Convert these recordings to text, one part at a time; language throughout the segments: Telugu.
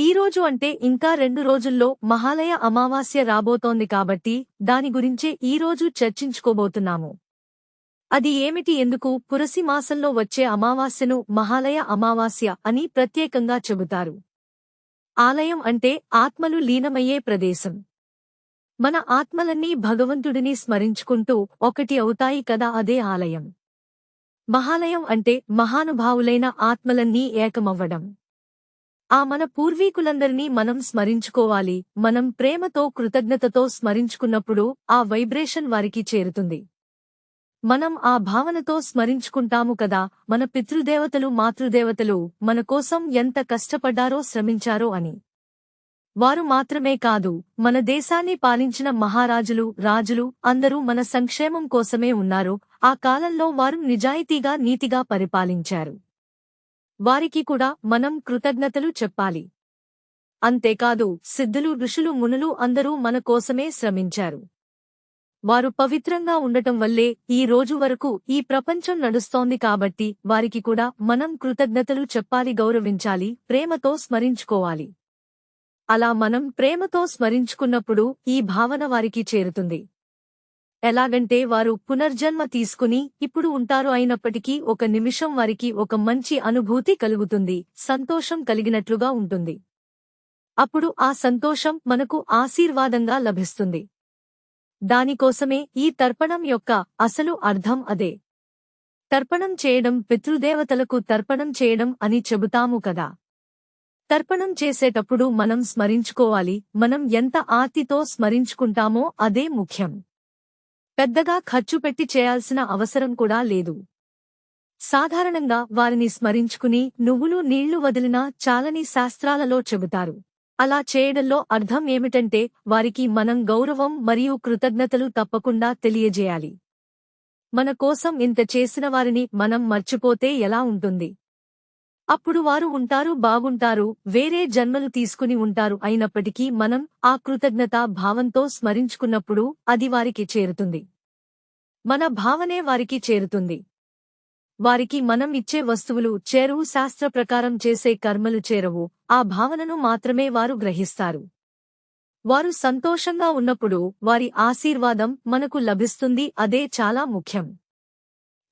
ఈ రోజు అంటే ఇంకా రెండు రోజుల్లో మహాలయ అమావాస్య రాబోతోంది కాబట్టి దాని గురించే ఈ రోజు చర్చించుకోబోతున్నాము. అది ఏమిటి ఎందుకు పురసి మాసంలో వచ్చే అమావాస్యను మహాలయ అమావాస్య అని ప్రత్యేకంగా చెబుతారు. ఆలయం అంటే ఆత్మలు లీనమయ్యే ప్రదేశం. మన ఆత్మలన్నీ భగవంతుడిని స్మరించుకుంటూ ఒకటి అవుతాయి కదా అదే ఆలయం. మహాలయం అంటే మహానుభావులైన ఆత్మలన్నీ ఏకమవ్వడం. ఆ మన పూర్వీకులందరినీ మనం స్మరించుకోవాలి. మనం ప్రేమతో కృతజ్ఞతతో స్మరించుకున్నప్పుడు ఆ వైబ్రేషన్ వారికి చేరుతుంది. మనం ఆ భావనతో స్మరించుకుంటాము కదా. మన పితృదేవతలు మాతృదేవతలు మన కోసం ఎంత కష్టపడ్డారో శ్రమించారో అని. వారు మాత్రమే కాదు మన దేశాన్ని పాలించిన మహారాజులు రాజులు అందరూ మన సంక్షేమం కోసమే ఉన్నారు. ఆ కాలంలో వారు నిజాయితీగా నీతిగా పరిపాలించారు. వారికి కూడా మనం కృతజ్ఞతలు చెప్పాలి. అంతేకాదు సిద్ధులు ఋషులు మునులు అందరూ మన కోసమే శ్రమించారు. వారు పవిత్రంగా ఉండటం వల్లే ఈ రోజు వరకు ఈ ప్రపంచం నడుస్తోంది కాబట్టి వారికి కూడా మనం కృతజ్ఞతలు చెప్పాలి గౌరవించాలి ప్రేమతో స్మరించుకోవాలి. అలా మనం ప్రేమతో స్మరించుకున్నప్పుడు ఈ భావన వారికి చేరుతుంది. ఎలాగంటే వారు పునర్జన్మ తీసుకుని ఇప్పుడు ఉంటారు అయినప్పటికీ ఒక నిమిషం వారికి ఒక మంచి అనుభూతి కలుగుతుంది సంతోషం కలిగినట్లుగా ఉంటుంది. అప్పుడు ఆ సంతోషం మనకు ఆశీర్వాదంగా లభిస్తుంది. దానికోసమే ఈ తర్పణం యొక్క అసలు అర్థం అదే. తర్పణం చేయడం పితృదేవతలకు తర్పణం చేయడం అని చెబుతాము కదా. తర్పణం చేసేటప్పుడు మనం స్మరించుకోవాలి మనం ఎంత ఆర్తితో స్మరించుకుంటామో అదే ముఖ్యం. పెద్దగా ఖర్చు పెట్టి చేయాల్సిన అవసరం కూడా లేదు. సాధారణంగా వారిని స్మరించుకుని నువ్వులు నీళ్ళు వదిలినా చాలని శాస్త్రాలలో చెబుతారు. అలా చేయడంలో అర్థం ఏమిటంటే వారికి మనం గౌరవం మరియు కృతజ్ఞతలు తప్పకుండా తెలియజేయాలి. మన కోసం ఇంత చేసిన వారిని మనం మర్చిపోతే ఎలా ఉంటుంది? అప్పుడు వారు ఉంటారు బాగుంటారు వేరే జన్మలు తీసుకుని ఉంటారు అయినప్పటికీ మనం ఆ కృతజ్ఞతా భావంతో స్మరించుకున్నప్పుడు అది వారికి చేరుతుంది. మన భావనే వారికి చేరుతుంది. వారికి మనం ఇచ్చే వస్తువులు చేరువు శాస్త్ర ప్రకారం చేసే కర్మలు చేరవు ఆ భావనను మాత్రమే వారు గ్రహిస్తారు. వారు సంతోషంగా ఉన్నప్పుడు వారి ఆశీర్వాదం మనకు లభిస్తుంది అదే చాలా ముఖ్యం.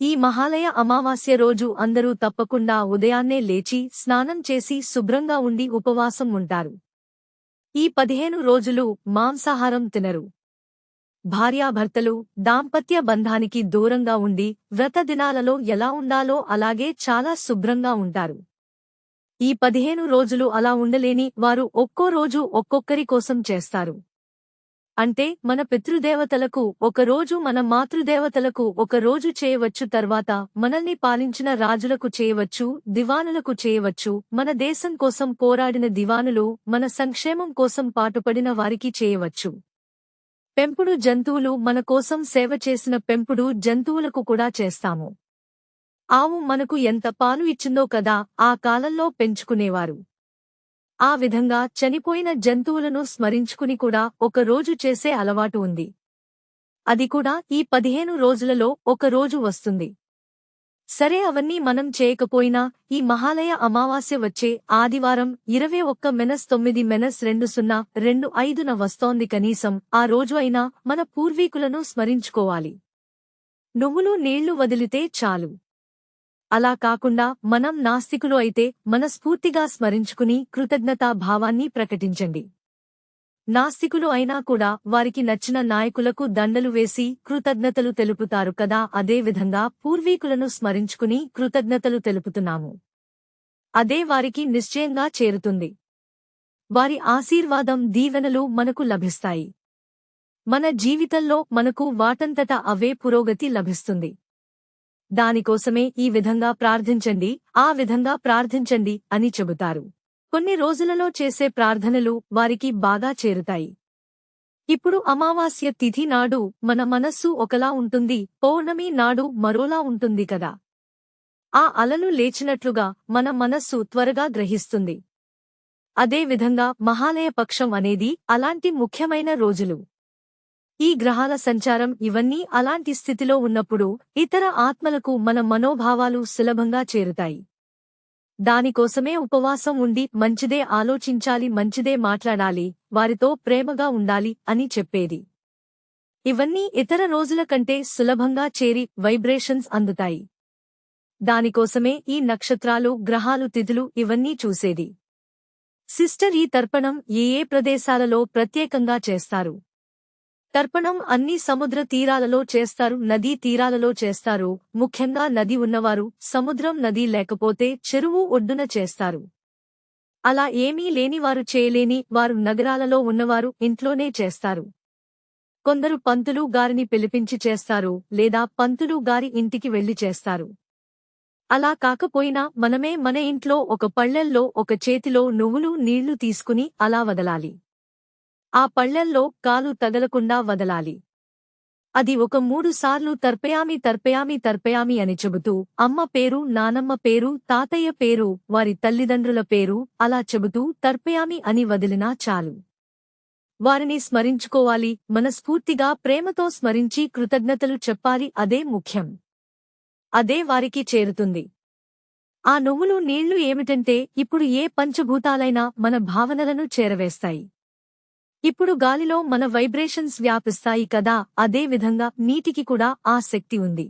ఈ మహాలయ అమావాస్య రోజు అందరూ తప్పకుండా ఉదయాన్నే లేచి స్నానం చేసి శుభ్రంగా ఉండి ఉపవాసం ఉంటారు. ఈ పదిహేను రోజులు మాంసాహారం తినరు. భార్యాభర్తలు దాంపత్య బంధానికి దూరంగా ఉండి వ్రత దినాలలో ఎలా ఉండాలో అలాగే చాలా శుభ్రంగా ఉంటారు. ఈ పదిహేను రోజులు అలా ఉండలేని వారు ఒక్కో రోజు ఒక్కొక్కరి కోసం చేస్తారు. అంటే మన పితృదేవతలకు ఒకరోజు మన మాతృదేవతలకు ఒకరోజు చేయవచ్చు తర్వాత మనల్ని పాలించిన రాజులకు చేయవచ్చు దివానులకు చేయవచ్చు మన దేశం కోసం పోరాడిన దివానులు మన సంక్షేమం కోసం పాటుపడిన వారికి చేయవచ్చు. పెంపుడు జంతువులు మన కోసం సేవ చేసిన పెంపుడు జంతువులకు కూడా చేస్తాము. ఆవు మనకు ఎంత పాలు ఇచ్చిందో కదా ఆ కాలంలో పెంచుకునేవారు. ఆ విధంగా చనిపోయిన జంతువులను స్మరించుకుని కూడా ఒక రోజు చేసే అలవాటు ఉంది. అది కూడా ఈ పదిహేను రోజులలో ఒక రోజు వస్తుంది. సరే అవన్నీ మనం చేయకపోయినా ఈ మహాలయ అమావాస్య వచ్చే ఆదివారం ఇరవై ఒక్క మెనస్ తొమ్మిది మెనస్ రెండు సున్నా రెండు ఐదున వస్తోంది కనీసం ఆ రోజు అయినా మన పూర్వీకులను స్మరించుకోవాలి. నువ్వులు నీళ్ళు వదిలితే చాలు. అలా కాకుండా మనం నాస్తికులు అయితే మనస్ఫూర్తిగా స్మరించుకుని కృతజ్ఞతా భావాన్ని ప్రకటించండి. నాస్తికులు అయినా కూడా వారికి నచ్చిన నాయకులకు దండలు వేసి కృతజ్ఞతలు తెలుపుతారు కదా అదే విధంగా పూర్వీకులను స్మరించుకుని కృతజ్ఞతలు తెలుపుతున్నాము. అదే వారికి నిశ్చయంగా చేరుతుంది. వారి ఆశీర్వాదం దీవెనలు మనకు లభిస్తాయి. మన జీవితంలో మనకు వాటంతట అవే పురోగతి లభిస్తుంది. దానికోసమే ఈ విధంగా ప్రార్థించండి ఆ విధంగా ప్రార్థించండి అని చెబుతారు. కొన్ని రోజులలో చేసే ప్రార్థనలు వారికి బాగా చేరుతాయి. ఇప్పుడు అమావాస్య తిథి నాడు మన మనస్సు ఒకలా ఉంటుంది పౌర్ణమి నాడు మరోలా ఉంటుంది కదా. ఆ అలలు లేచినట్లుగా మన మనస్సు త్వరగా గ్రహిస్తుంది. అదే విధంగా మహాలయ పక్షం అనేది అలాంటి ముఖ్యమైన రోజులు. ఈ గ్రహాల సంచారం ఇవన్నీ అలాంటి స్థితిలో ఉన్నప్పుడు ఇతర ఆత్మలకు మన మనోభావాలు సులభంగా చేరుతాయి. దానికోసమే ఉపవాసం ఉండి మంచిదే ఆలోచించాలి మంచిదే మాట్లాడాలి వారితో ప్రేమగా ఉండాలి అని చెప్పేది. ఇవన్నీ ఇతర రోజుల కంటే సులభంగా చేరి వైబ్రేషన్స్ అందుతాయి. దానికోసమే ఈ నక్షత్రాలు గ్రహాలు తిథులు ఇవన్నీ చూసేది. సిస్టర్ ఈ తర్పణం ఏ ఏ ప్రదేశాలలో ప్రత్యేకంగా చేస్తారు? తర్పణం అన్ని సముద్ర తీరాలలో చేస్తారు నదీ తీరాలలో చేస్తారు. ముఖ్యంగా నది ఉన్నవారు సముద్రం నది లేకపోతే చెరువు ఒడ్డున చేస్తారు. అలా ఏమీ లేనివారు చేయలేని వారు నగరాలలో ఉన్నవారు ఇంట్లోనే చేస్తారు. కొందరు పంతులు గారిని పిలిపించి చేస్తారు లేదా పంతులు గారి ఇంటికి వెళ్ళి చేస్తారు. అలా కాకపోయినా మనమే మన ఇంట్లో ఒక పళ్ళెల్లో ఒక చేతిలో నువ్వులు నీళ్ళు తీసుకుని అలా వదలాలి. ఆ పళ్ళెల్లో కాలు తగలకుండా వదలాలి. అది ఒక మూడు సార్లు తర్పయామి తర్పయామి తర్పయామి అని చెబుతూ అమ్మ పేరు నానమ్మ పేరు తాతయ్య పేరు వారి తల్లిదండ్రుల పేరు అలా చెబుతూ తర్పయామి అని వదిలినా చాలు. వారిని స్మరించుకోవాలి మనస్ఫూర్తిగా ప్రేమతో స్మరించి కృతజ్ఞతలు చెప్పాలి అదే ముఖ్యం. అదే వారికి చేరుతుంది. ఆ నువ్వులు నీళ్ళు ఏమిటంటే ఇప్పుడు ఏ పంచభూతాలైనా మన భావనలను చేరవేస్తాయి. ఇప్పుడు గాలిలో మన వైబ్రేషన్స్ వ్యాపిస్తాయి కదా అదే విధంగా నీటికి కూడా ఆ శక్తి ఉంది.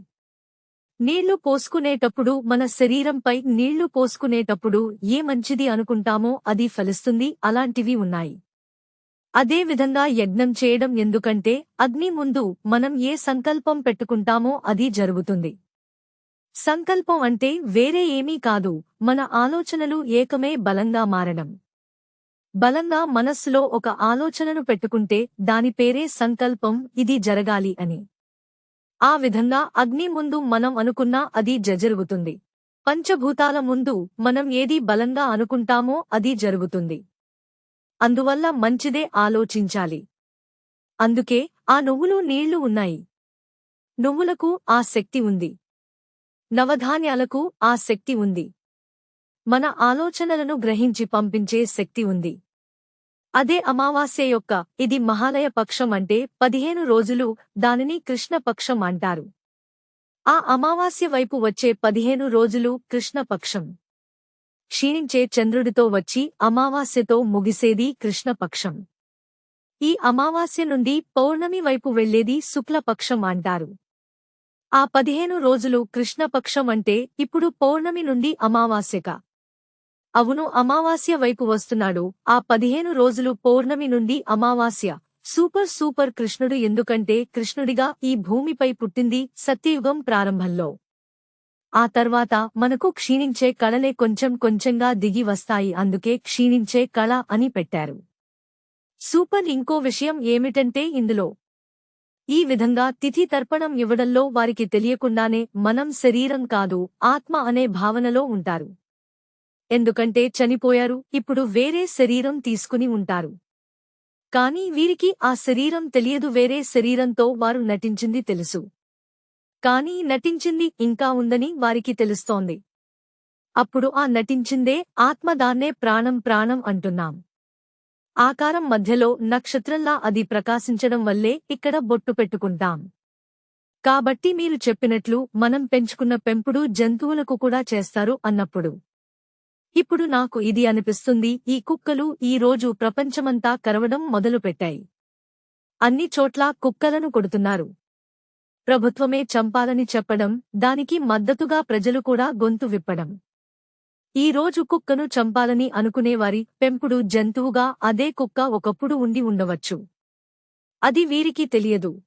నీళ్ళు పోసుకునేటప్పుడు మన శరీరంపై నీళ్ళు పోసుకునేటప్పుడు ఏ మంచిది అనుకుంటామో అది ఫలిస్తుంది అలాంటివి ఉన్నాయి. అదే విధంగా యజ్ఞం చేయడం ఎందుకంటే అగ్ని ముందు మనం ఏ సంకల్పం పెట్టుకుంటామో అది జరుగుతుంది. సంకల్పం అంటే వేరే ఏమీ కాదు మన ఆలోచనలు ఏకమే బలంగా మారడం. బలంగా మనస్సులో ఒక ఆలోచనను పెట్టుకుంటే దాని పేరే సంకల్పం ఇది జరగాలి అని. ఆ విధంగా అగ్ని ముందు మనం అనుకున్నా అది జజరుగుతుంది పంచభూతాల ముందు మనం ఏది బలంగా అనుకుంటామో అది జరుగుతుంది. అందువల్ల మంచిదే ఆలోచించాలి. అందుకే ఆ నువ్వులు నీళ్ళు ఉన్నాయి. నువ్వులకు ఆ శక్తి ఉంది. నవధాన్యాలకు ఆ శక్తి ఉంది. మన ఆలోచనలను గ్రహించి పంపించే శక్తి ఉంది. అదే అమావాస్య యొక్క ఇది మహాలయ పక్షం అంటే పదిహేను రోజులు దానిని కృష్ణపక్షం అంటారు. ఆ అమావాస్య వైపు వచ్చే పదిహేను రోజులు కృష్ణపక్షం క్షీణించే చంద్రుడితో వచ్చి అమావాస్యతో ముగిసేది కృష్ణపక్షం ఈ అమావాస్య నుండి పౌర్ణమి వైపు వెళ్ళేది శుక్లపక్షం అంటారు. ఆ పదిహేను రోజులు కృష్ణపక్షం అంటే ఇప్పుడు పౌర్ణమి నుండి అమావాస్యక. అవును అమావాస్య వైపు వస్తున్నాడు. ఆ పదిహేను రోజులు పౌర్ణమి నుండి అమావాస్య. సూపర్ సూపర్ కృష్ణుడు ఎందుకంటే కృష్ణుడిగా ఈ భూమిపై పుట్టింది సత్యయుగం ప్రారంభంలో. ఆ తర్వాత మనకు క్షీణించే కళలే కొంచెం కొంచెంగా దిగి వస్తాయి అందుకే క్షీణించే కళ అని పెట్టారు. సూపర్ ఇంకో విషయం ఏమిటంటే ఇందులో ఈ విధంగా తిథి తర్పణం ఇవ్వడంలో వారికి తెలియకుండానే మనం శరీరం కాదు ఆత్మ అనే భావనలో ఉంటారు. ఎందుకంటే చనిపోయారు ఇప్పుడు వేరే శరీరం తీసుకుని ఉంటారు. కాని వీరికి ఆ శరీరం తెలియదు వేరే శరీరంతో వారు నటించింది తెలుసు. కానీ నటించింది ఇంకా ఉందని వారికి తెలుస్తోంది. అప్పుడు ఆ నటించిందే ఆత్మదాన్నే ప్రాణం ప్రాణం అంటున్నాం. ఆకారం మధ్యలో నక్షత్రంలా అది ప్రకాశించడం వల్లే ఇక్కడ బొట్టు పెట్టుకుంటాం. కాబట్టి మీరు చెప్పినట్లు మనం పెంచుకున్న పెంపుడు జంతువులకు కూడా చేస్తారు అన్నప్పుడు. ఇప్పుడు నాకు ఇది అనిపిస్తుంది ఈ కుక్కలు ఈ రోజు ప్రపంచమంతా కరవడం మొదలుపెట్టాయి. అన్ని చోట్ల కుక్కలను కొడుతున్నారు. ప్రభుత్వమే చంపాలని చెప్పడం దానికి మద్దతుగా ప్రజలు కూడా గొంతు విప్పడం. ఈ రోజు కుక్కను చంపాలని అనుకునేవారి పెంపుడు జంతువుగా అదే కుక్క ఒకప్పుడు ఉండి ఉండవచ్చు. అది వీరికి తెలియదు.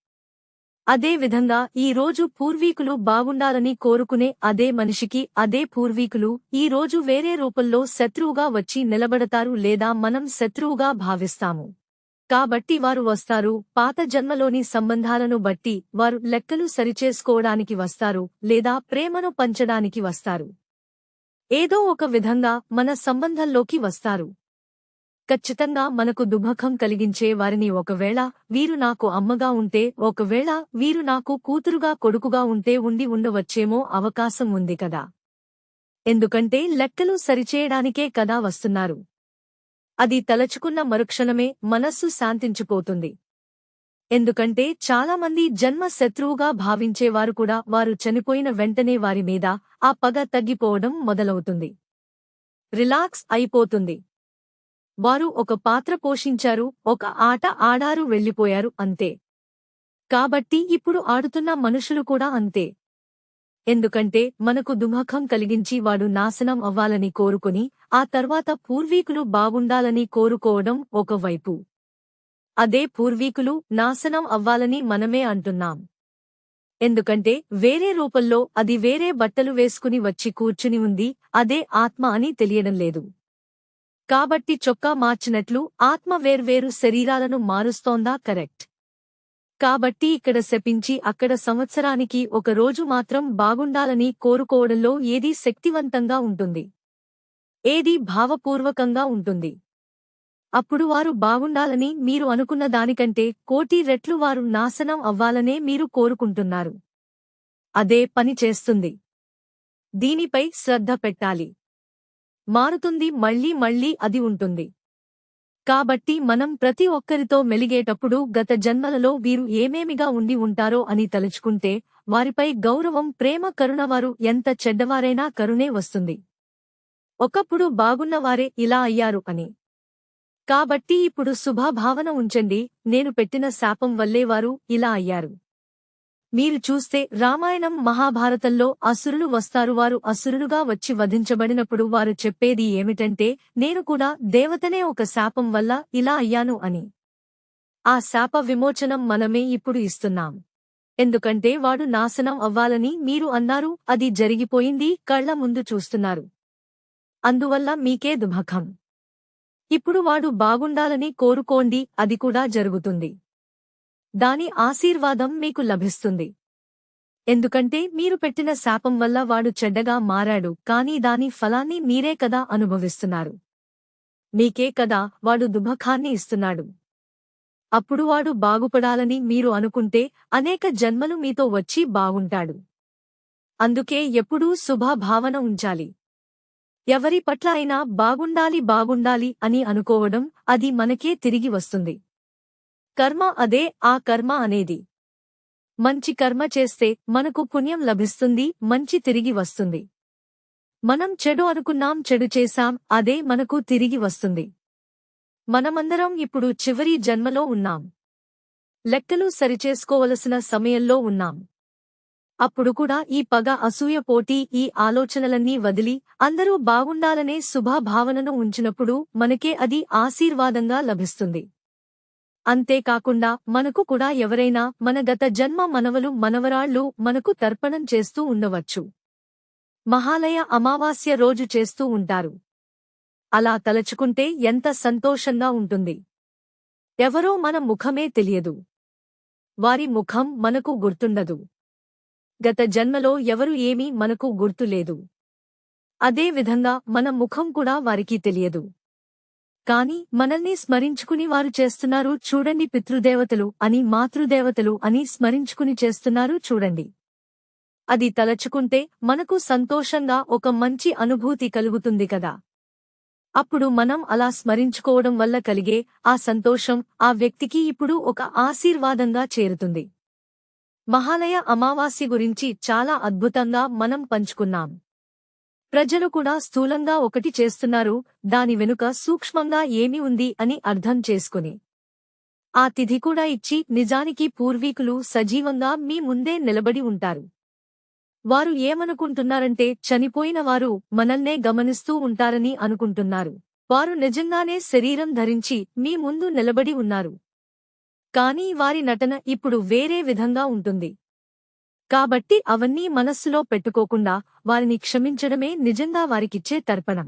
అదే విధంగా ఈ రోజు పూర్వీకులు బాగుండాలని కోరుకునే అదే మనిషికి అదే పూర్వీకులు ఈ రోజు వేరే రూపంలో శత్రువుగా వచ్చి నిలబడతారు లేదా మనం శత్రువుగా భావిస్తాము. కాబట్టి వారు వస్తారు పాత జన్మలోని సంబంధాలను బట్టి వారు లెక్కలు సరిచేసుకోవడానికి వస్తారు లేదా ప్రేమను పంచడానికి వస్తారు. ఏదో ఒక విధంగా మన సంబంధంలోకి వస్తారు. ఖచ్చితంగా మనకు దుఃఖం కలిగించే వారిని ఒకవేళ వీరు నాకు అమ్మగా ఉంటే ఒకవేళ వీరు నాకు కూతురుగా కొడుకుగా ఉంటే ఉండి ఉండవచ్చేమో అవకాశం ఉంది కదా. ఎందుకంటే లెక్కలు సరిచేయడానికే కదా వస్తున్నారు. అది తలచుకున్న మరుక్షణమే మనస్సు శాంతించిపోతుంది. ఎందుకంటే చాలామంది జన్మ శత్రువుగా భావించేవారు కూడా వారు చనిపోయిన వెంటనే వారి మీద ఆ పగ తగ్గిపోవడం మొదలవుతుంది. రిలాక్స్ అయిపోతుంది. వారు ఒక పాత్ర పోషించారు ఒక ఆట ఆడారు వెళ్ళిపోయారు అంతే. కాబట్టి ఇప్పుడు ఆడుతున్న మనుషులు కూడా అంతే. ఎందుకంటే మనకు దుమఖం కలిగించి వాడు నాశనం అవ్వాలని కోరుకుని ఆ తర్వాత పూర్వీకులు బాగుండాలని కోరుకోవడం ఒకవైపు అదే పూర్వీకులు నాశనం అవ్వాలని మనమే అంటున్నాం. ఎందుకంటే వేరే రూపంలో అది వేరే బట్టలు వేసుకుని వచ్చి కూర్చుని ఉంది అదే ఆత్మ అని తెలియడం లేదు. కాబట్టి చొక్కా మార్చినట్లు ఆత్మ వేర్వేరు శరీరాలను మారుస్తోందా? కరెక్ట్. కాబట్టి ఇక్కడ శపించి అక్కడ సంవత్సరానికి ఒక రోజు మాత్రం బాగుండాలని కోరుకోవడంలో ఏది శక్తివంతంగా ఉంటుంది? ఏది భావపూర్వకంగా ఉంటుంది? అప్పుడు వారు బాగుండాలని మీరు అనుకున్న దానికంటే కోటి రెట్లు వారు నాశనం అవ్వాలనే మీరు కోరుకుంటున్నారు. అదే పని చేస్తుంది. దీనిపై శ్రద్ధ పెట్టాలి. మారుతుంది మళ్ళీ మళ్ళీ అది ఉంటుంది. కాబట్టి మనం ప్రతి ఒక్కరితో మెలిగేటప్పుడు గత జన్మలలో వీరు ఏమేమిగా ఉండి ఉంటారో అని తలుచుకుంటే వారిపై గౌరవం ప్రేమ కరుణ వారు ఎంత చెడ్డవారైనా కరుణే వస్తుంది. ఒకప్పుడు బాగున్నవారే ఇలా అయ్యారు అని. కాబట్టి ఇప్పుడు శుభాభావన ఉంచండి నేను పెట్టిన శాపం వల్లే వారు ఇలా అయ్యారు. మీరు చూస్తే రామాయణం మహాభారతంలో అసురులు వస్తారు. వారు అసురులుగా వచ్చి వధించబడినప్పుడు వారు చెప్పేది ఏమిటంటే నేను కూడా దేవతనే ఒక శాపం వల్ల ఇలా అయ్యాను అని. ఆ శాప విమోచనం మనమే ఇప్పుడు ఇస్తున్నాం. ఎందుకంటే వాడు నాశనం అవ్వాలని మీరు అన్నారు అది జరిగిపోయింది కళ్ళ ముందు చూస్తున్నారు. అందువల్ల మీకే దుమఖం ఇప్పుడు వాడు బాగుండాలని కోరుకోండి అది కూడా జరుగుతుంది. దాని ఆశీర్వాదం మీకు లభిస్తుంది. ఎందుకంటే మీరు పెట్టిన శాపం వల్ల వాడు చెడ్డగా మారాడు కానీ దాని ఫలాన్ని మీరే కదా అనుభవిస్తున్నారు. మీకే కదా వాడు దుమఖాన్ని ఇస్తున్నాడు. అప్పుడు వాడు బాగుపడాలని మీరు అనుకుంటే అనేక జన్మలు మీతో వచ్చి బాగుంటాడు. అందుకే ఎప్పుడూ శుభభావన ఉంచాలి. ఎవరి పట్ల అయినా బాగుండాలి బాగుండాలి అని అనుకోవడం అది మనకే తిరిగి వస్తుంది. కర్మ అదే ఆ కర్మ అనేది. మంచి కర్మ చేస్తే మనకు పుణ్యం లభిస్తుంది మంచి తిరిగి వస్తుంది. మనం చెడు అనుకున్నాం చెడు చేశాం అదే మనకు తిరిగి వస్తుంది. మనమందరం ఇప్పుడు చివరి జన్మలో ఉన్నాం. లెక్కలు సరిచేసుకోవలసిన సమయంలో ఉన్నాం. అప్పుడు కూడా ఈ పగ అసూయ పోటీ ఈ ఆలోచనలన్నీ వదిలి అందరూ బాగుండాలనే శుభాభావనను ఉంచినప్పుడు మనకే అది ఆశీర్వాదంగా లభిస్తుంది. అంతేకాకుండా మనకు కూడా ఎవరైనా మన గత జన్మ మనవలు మనవరాళ్ళు మనకు తర్పణం చేస్తూ ఉండవచ్చు. మహాలయ అమావాస్య రోజు చేస్తూ ఉంటారు. అలా తలచుకుంటే ఎంత సంతోషంగా ఉంటుంది. ఎవరో మన ముఖమే తెలియదు. వారి ముఖం మనకు గుర్తుండదు. గత జన్మలో ఎవరు ఏమీ మనకు గుర్తులేదు. అదే విధంగా మన ముఖం కూడా వారికి తెలియదు. కాని మనల్ని స్మరించుకుని వారు చేస్తున్నారు చూడండి పితృదేవతలు అని మాతృదేవతలు అని స్మరించుకుని చేస్తున్నారు చూడండి. అది తలచుకుంటే మనకు సంతోషంగా ఒక మంచి అనుభూతి కలుగుతుంది కదా. అప్పుడు మనం అలా స్మరించుకోవడం వల్ల కలిగే ఆ సంతోషం ఆ వ్యక్తికి ఇప్పుడు ఒక ఆశీర్వాదంగా చేరుతుంది. మహాలయ అమావాస్య గురించి చాలా అద్భుతంగా మనం పంచుకున్నాం. ప్రజలు కూడా స్థూలంగా ఒకటి చేస్తున్నారు దాని వెనుక సూక్ష్మంగా ఏమి ఉంది అని అర్థం చేసుకుని. ఆ తిథి కూడా ఇచ్చి నిజానికి పూర్వీకులు సజీవంగా మీ ముందే నిలబడి ఉంటారు. వారు ఏమనుకుంటున్నారంటే చనిపోయిన వారు మనల్నే గమనిస్తూ ఉంటారని అనుకుంటున్నారు. వారు నిజంగానే శరీరం ధరించి మీ ముందు నిలబడి ఉన్నారు. కానీ వారి నటన ఇప్పుడు వేరే విధంగా ఉంటుంది. కాబట్టి అవన్నీ మనస్సులో పెట్టుకోకుండా వారిని క్షమించడమే నిజంగా వారికిచ్చే తర్పణం.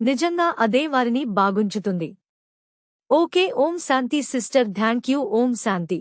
నిజంగా అదే వారిని బాగుంచుతుంది. ఓకే ఓం శాంతి సిస్టర్. థ్యాంక్ యూ ఓం శాంతి.